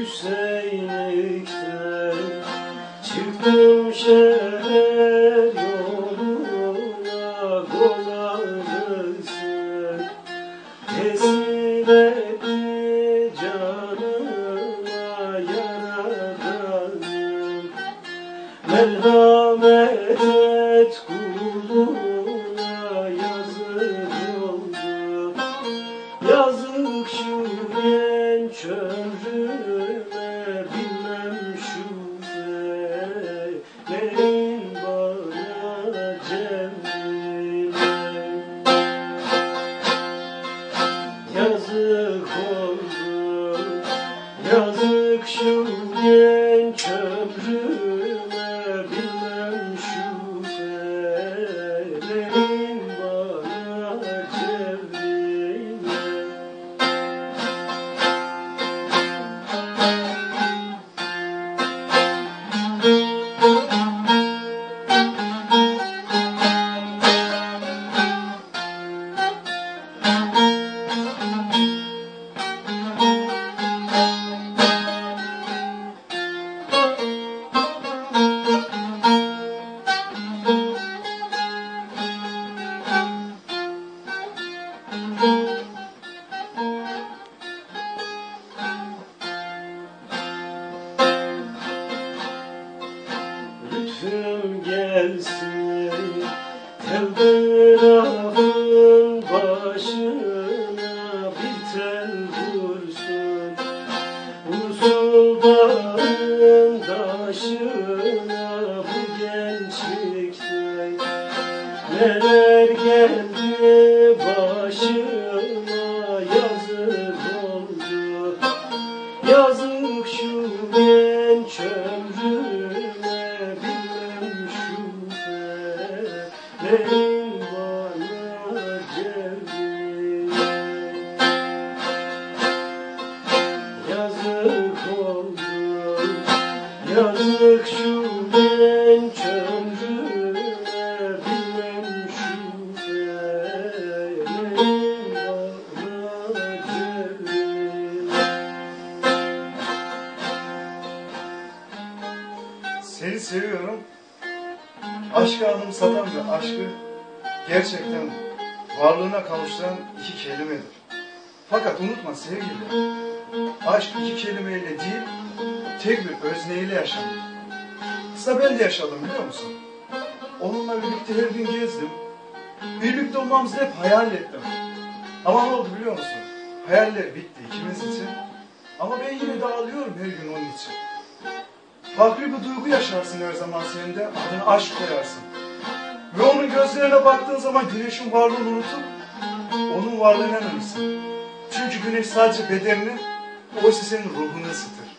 yüksekte Çıktım şehir yoluna kolaylısı Esir etti canıma yaradanım. Merhamet et kuluna yazık Yazık şu genç Yazık oldu, yazık şu genç Lütfüm gelsin telgrafın başına bir tel vursun Usuldanın taşına bu gençlikte Neler geldi başıma Yazık şu genç ömrüme bilmem şu feleğin bana cevriye Seni seviyorum. Aşkı anımsatan ve aşkı gerçekten varlığına kavuşturan iki kelimedir. Fakat unutma sevgili, aşk iki kelimeyle değil, tek bir özneyle yaşanır. Aslında ben de yaşadım biliyor musun? Onunla birlikte her gün gezdim. Birlikte olmamızı hep hayal ettim. Ama ne oldu biliyor musun? Hayaller bitti ikimiz için. Ama ben yine de ağlıyorum her gün onun için. Farklı bir duygu yaşarsın her zaman sen de, adına aşk koyarsın. Ve onun gözlerine baktığın zaman güneşin varlığını unutup, onun varlığına inanırsın. Çünkü güneş sadece bedenini, oysa senin ruhunu ısıtır.